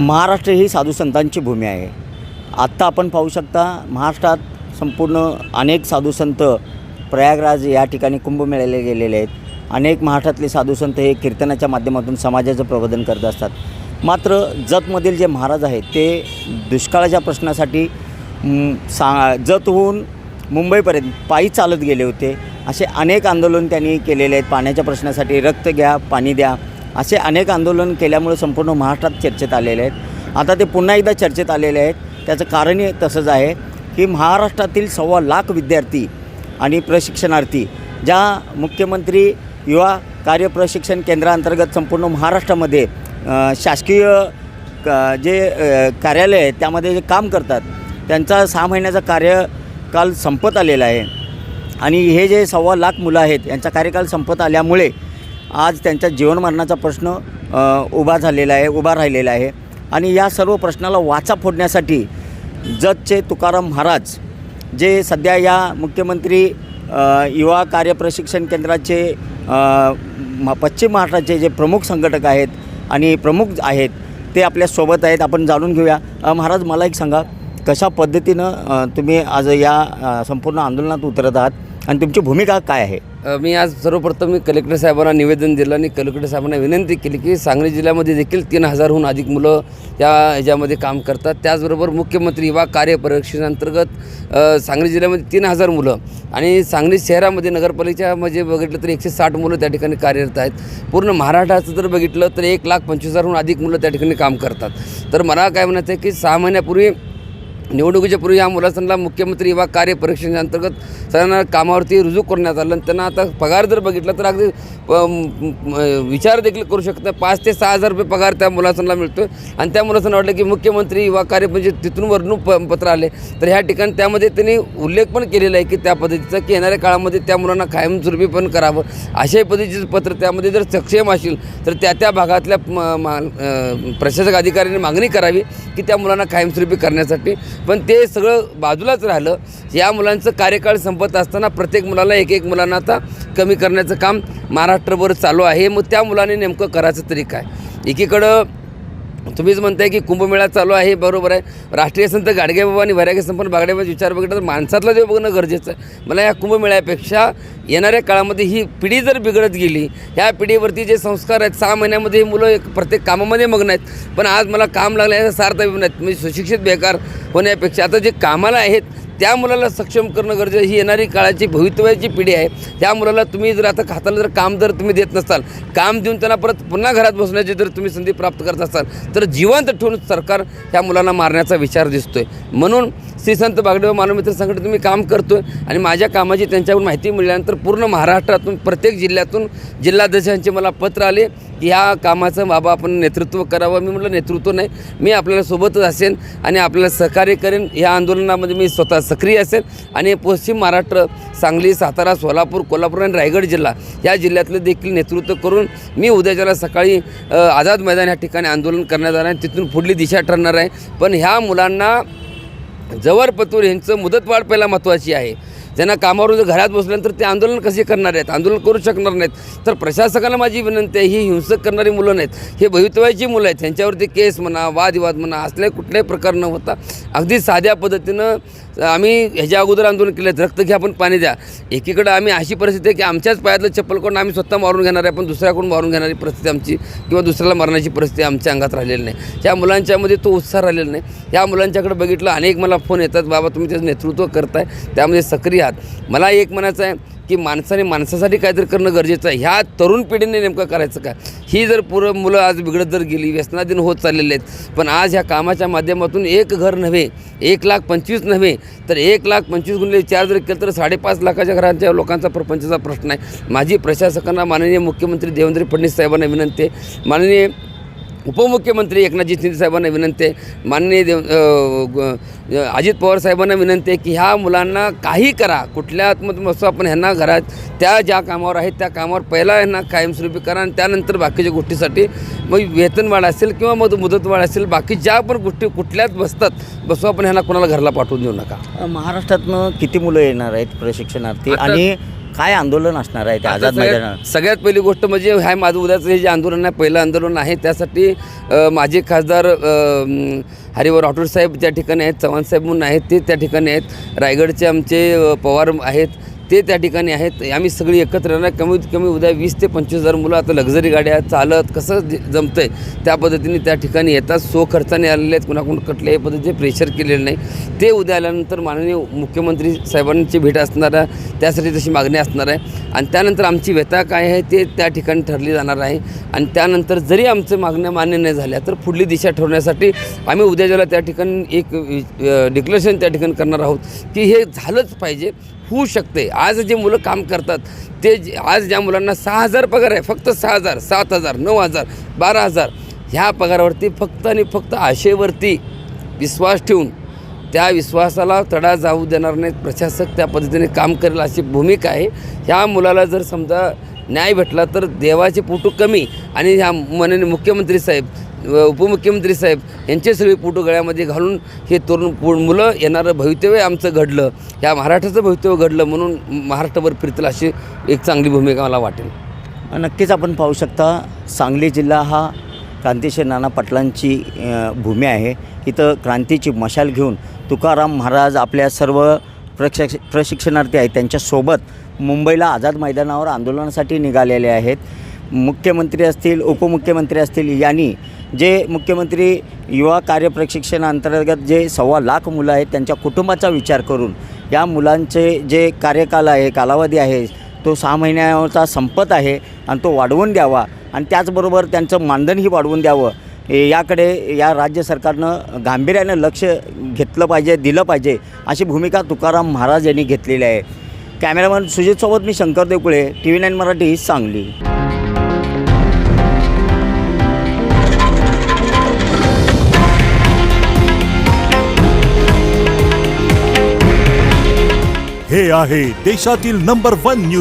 महाराष्ट्र ही साधू संतांची भूमी आहे. आत्ता आपण पाहू शकता महाराष्ट्रात संपूर्ण अनेक साधू संत प्रयागराज या ठिकाणी कुंभमेळ्याला गेलेले आहेत. अनेक महाराष्ट्रातले साधू संत हे कीर्तनाच्या माध्यमातून समाजाचं प्रबोधन करत असतात. मात्र जतमधील जे महाराज आहेत ते दुष्काळाच्या प्रश्नासाठी म, सा जतहून मुंबईपर्यंत पायी चालत गेले होते. असे अनेक आंदोलन त्यांनी केलेले आहेत. पाण्याच्या प्रश्नासाठी रक्त घ्या पाणी द्या. असे अनेक आंदोलन केल्यामुळे संपूर्ण महाराष्ट्रात चर्चेत आलेले आहेत. आता ते पुन्हा एकदा चर्चेत आलेले आहेत. त्याचं कारणही तसंच आहे की महाराष्ट्रातील सव्वा लाख विद्यार्थी आणि प्रशिक्षणार्थी ज्या मुख्यमंत्री युवा कार्य प्रशिक्षण केंद्राअंतर्गत संपूर्ण महाराष्ट्रामध्ये शासकीय क जे कार्यालय आहे त्यामध्ये जे काम करतात त्यांचा सहा महिन्याचा कार्यकाल संपत आलेला आहे. आणि हे जे सव्वा लाख मुलं आहेत यांचा कार्यकाल संपत आल्यामुळे आज त्यांच्या जीवनमरणाचा प्रश्न उभा झालेला आहे उभा राहिलेला आहे. आणि या सर्व प्रश्नाला वाचा फोडण्यासाठी जतचे तुकाराम महाराज जे सध्या या मुख्यमंत्री युवा कार्य प्रशिक्षण केंद्राचे म- पश्चिम महाराष्ट्राचे जे प्रमुख संघटक आहेत आणि प्रमुख आहेत ते आपल्यासोबत आहेत. आपण जाणून घेऊया. अ, महाराज मला एक सांगा कशा पद्धतीनं तुम्ही आज या संपूर्ण आंदोलनात उतरत आहात आणि तुमची भूमिका काय आहे? मी आज सर्वप्रथम मी कलेक्टर साहेबांना निवेदन दिलं आणि कलेक्टर साहेबांना विनंती केली की सांगली जिल्ह्यामध्ये देखील तीन हजारहून अधिक मुलं या ह्याच्यामध्ये काम करतात. त्याचबरोबर मुख्यमंत्री युवा कार्यपरीक्षणांतर्गत सांगली जिल्ह्यामध्ये तीन हजार मुलं आणि सांगली शहरामध्ये नगरपालिकेमध्ये बघितलं तर एकशे साठ मुलं त्या ठिकाणी कार्यरत आहेत. पूर्ण महाराष्ट्राचं जर बघितलं तर एक लाख पंचवीस हजारहून अधिक मुलं त्या ठिकाणी काम करतात. तर मला काय म्हणायचं आहे की सहा महिन्यापूर्वी निवडणुकीच्या पूर्वी या मुलासांना मुख्यमंत्री युवा कार्य परीक्षेच्या अंतर्गत सगळ्यांना कामावरती रुजू करण्यात आलं आणि त्यांना आता पगार जर बघितला तर अगदी विचार देखील करू शकतात पाच ते सहा हजार रुपये पगार त्या मुलासांना मिळतो आणि त्या मुलासांना वाटलं की मुख्यमंत्री युवा कार्य म्हणजे तिथून वरून प पत्र आले. तर ह्या ठिकाणी त्यामध्ये त्यांनी उल्लेख पण केलेला आहे की त्या पद्धतीचा की येणाऱ्या काळामध्ये त्या मुलांना कायमस्वरूपी पण करावं. अशाही पद्धतीचं पत्र त्यामध्ये जर सक्षम असेल तर त्या त्या भागातल्या म- प्रशासक अधिकाऱ्यांनी मागणी करावी की त्या मुलांना कायमस्वरूपी करण्यासाठी पण ते सगळं बाजूलाच राहिलं. या मुलांचं कार्यकाळ संपत असताना प्रत्येक मुलाला एक एक मुलांना आता कमी करण्याचं काम महाराष्ट्रभर चालू आहे. मग त्या मुलाने नेमकं करायचं तरी काय? एकीकडं तुम्हीच म्हणताय की कुंभमेळा चालू आहे बरोबर आहे. राष्ट्रीय संत गाडगेबाबा आणि वैराग्य संपन्न बागडेबाबा विचार बघितला तर माणसातलं जे बघणं गरजेचं आहे. मला या कुंभमेळ्यापेक्षा येणाऱ्या काळामध्ये ही पिढी जर बिघडत गेली ह्या पिढीवरती जे संस्कार आहेत सहा महिन्यामध्ये ही मुलं एक प्रत्येक कामामध्ये मग्न आहेत. पण आज मला काम लागलं याचा सार्थ अभिमान आहेत म्हणजे सुशिक्षित बेकार होण्यापेक्षा आता जे कामाला आहेत त्या मुलाला सक्षम करणं गरजेचं ही येणारी काळाची भवितव्याची पिढी आहे. त्या मुलाला तुम्ही जर आता खाताला जर काम जर तुम्ही देत नसाल काम देऊन त्यांना परत पुन्हा घरात बसण्याची जर तुम्ही संधी प्राप्त करत असाल तर जिवंत ठेवून सरकार ह्या मुलांना मारण्याचा विचार दिसतोय. म्हणून श्री संत बागडे मानवमित्र संघटनेत मी काम करतो आहे आणि माझ्या कामाची त्यांच्याकडून माहिती मिळाल्यानंतर पूर्ण महाराष्ट्रातून प्रत्येक जिल्ह्यातून जिल्हाध्यक्षांचे मला पत्र आले की ह्या कामाचं बाबा आपण नेतृत्व करावं. मी म्हटलं नेतृत्व नाही. मी आपल्याला सोबतच असेन आणि आपल्याला सहकार्य करेन. या आंदोलनामध्ये मी स्वतः सक्रिय असेन आणि पश्चिम महाराष्ट्र सांगली सातारा सोलापूर कोल्हापूर आणि रायगड जिल्हा या जिल्ह्यातलं देखील नेतृत्व करून मी उद्याच्याला सकाळी आझाद मैदान या ठिकाणी आंदोलन करण्यात आलं आहे तिथून पुढली दिशा ठरणार आहे. पण ह्या मुलांना जवर पतूर यांचं मुदतवाढ पहिला महत्त्वाची आहे. त्यांना कामावरून जर घरात बसल्यानंतर ते आंदोलन कसे करणार आहेत? आंदोलन करू शकणार नाहीत. तर प्रशासकाला माझी विनंती आहे ही हिंसक करणारी मुलं नाहीत. हे भवितव्याची मुलं आहेत. त्यांच्यावरती केस म्हणा वादविवाद म्हणा असल्या कुठल्याही प्रकार न होता अगदी साध्या पद्धतीनं आम्ही ह्याच्या अगोदर आंदोलन केलं. रक्त घ्या पण पाणी द्या. एकीकडं आम्ही अशी परिस्थिती आहे की आमच्याच पायातलं चप्पल कोण आम्ही स्वतः मारून घेणार आहे पण दुसऱ्याकडून मारून घेणारी परिस्थिती आमची किंवा दुसऱ्याला मारण्याची परिस्थिती आमच्या अंगात राहिलेली नाही. त्या मुलांच्यामध्ये तो उत्साह राहिलेला नाही. या मुलांच्याकडे बघितलं अनेक मला फोन येतात बाबा तुम्ही त्याचं नेतृत्व करताय. त्यामध्ये सक्रिय आहात मला एक म्हणायचं आहे की माणसाने माणसासाठी काहीतरी करणं गरजेचं आहे. ह्या तरुण पिढीने नेमकं करायचं काय ही जर पुरं मुलं आज बिघडत जर गेली व्यसनाधीन होत चाललेले आहेत पण आज ह्या कामाच्या माध्यमातून एक घर नव्हे एक लाख पंचवीस नव्हे तर एक लाख पंचवीस गुणले चार जर केलं तर साडेपाच लाखाच्या घरांच्या लोकांचा प्रपंचाचा प्रश्न आहे. माझी प्रशासकांना माननीय मुख्यमंत्री देवेंद्र फडणवीस साहेबांना विनंती आहे. माननीय उपमुख्यमंत्री एकनाथजी शिंदे साहेबांना विनंती आहे माननीय देव अजित पवार साहेबांना विनंती आहे की ह्या मुलांना काही करा. कुठल्या आतमध्ये मस्त आपण ह्यांना घरात त्या ज्या कामावर आहेत त्या कामावर पहिला ह्यांना कायमस्वरूपी करा आणि त्यानंतर बाकीच्या गोष्टीसाठी मग वेतनवाढ असेल किंवा मग मुदतवाढ असेल बाकी ज्या पण गोष्टी कुठल्याच बसतात बसू आपण ह्यांना कोणाला घरला पाठवून देऊ नका. महाराष्ट्रातनं किती मुलं येणार आहेत प्रशिक्षणार्थी? आणि काय आंदोलन असणार आहे ते आझाद सगळ्यात- पहिली गोष्ट म्हणजे ह्या माझं उद्याचं हे जे आंदोलन आहे पहिलं आंदोलन आहे त्यासाठी माजी खासदार हरिवर राठोड साहेब त्या ठिकाणी आहेत चव्हाण साहेब म्हणून आहेत ते त्या ठिकाणी आहेत. रायगडचे आमचे पवार आहेत. ते त्या ठिकाणी आहेत. आम्ही सगळी एकत्र येणार. कमीत कमी उद्या वीस ते पंचवीस हजार मुलं आता लक्झरी गाड्या चालत कसं जमतं आहे त्या पद्धतीने त्या ठिकाणी येतात. सो खर्चाने आलेले आहेत. कुणाकडून कुठल्याही पद्धतीचे प्रेशर केलेलं नाही. ते उद्या आल्यानंतर माननीय मुख्यमंत्री साहेबांची भेट असणार आहे. त्यासाठी तशी मागणी असणार आहे. आणि त्यानंतर आमची व्यथा काय आहे ते त्या ठिकाणी ठरली जाणार आहे. आणि त्यानंतर जरी आमचं मागण्या मान्य नाही झाल्या तर पुढली दिशा ठरवण्यासाठी आम्ही उद्या ज्याला त्या ठिकाणी एक डिक्लेरेशन त्या ठिकाणी करणार आहोत की हे झालंच पाहिजे. होऊ शकते. आज जे मुलं काम करतात ते जे- आज ज्या मुलांना सहा हजार पगार आहे फक्त सहा हजार सात हजार नऊ हजार बारा हजार ह्या पगारावरती फक्त आणि फक्त आशेवरती विश्वास ठेवून त्या विश्वासाला तडा जाऊ देणार नाहीत. प्रशासक त्या पद्धतीने काम करेल अशी भूमिका आहे. ह्या मुलाला जर समजा न्याय भेटला तर देवाचे पोटू कमी आणि ह्या माननीय मुख्यमंत्री साहेब उपमुख्यमंत्री साहेब यांचे सगळे पोटू गळ्यामध्ये घालून हे तरुण पु मुलं येणारं भवितव्य आमचं घडलं. ह्या महाराष्ट्राचं भवितव्य घडलं म्हणून महाराष्ट्रभर फिरतील अशी एक चांगली भूमिका मला वाटेल. नक्कीच आपण पाहू शकता सांगली जिल्हा हा क्रांतिशीर नाना पाटलांची भूमी आहे. इथं क्रांतीची मशाल घेऊन तुकाराम महाराज आपल्या सर्व प्रशिक्ष प्रशिक्षणार्थी आहेत. त्यांच्यासोबत मुंबईला आझाद मैदानावर आंदोलनासाठी निघालेले आहेत. मुख्यमंत्री असतील उपमुख्यमंत्री असतील यांनी जे मुख्यमंत्री युवा कार्य प्रशिक्षणाअंतर्गत जे सव्वा लाख मुलं आहेत त्यांच्या कुटुंबाचा विचार करून या मुलांचे जे कार्यकाल आहे कालावधी आहे तो सहा महिन्याचा संपत आहे आणि तो वाढवून द्यावा. आणि त्याचबरोबर त्यांचं मानधनही वाढवून द्यावं. याकडे या राज्य सरकारनं गांभीर्यानं लक्ष घेतलं पाहिजे दिलं पाहिजे अशी भूमिका तुकाराम महाराज यांनी घेतलेली आहे. कॅमेरामॅन सुजितसोबत मी Shankar Deokule T V nine Marathi Sangli. हे आहे देशातील नंबर वन न्यूज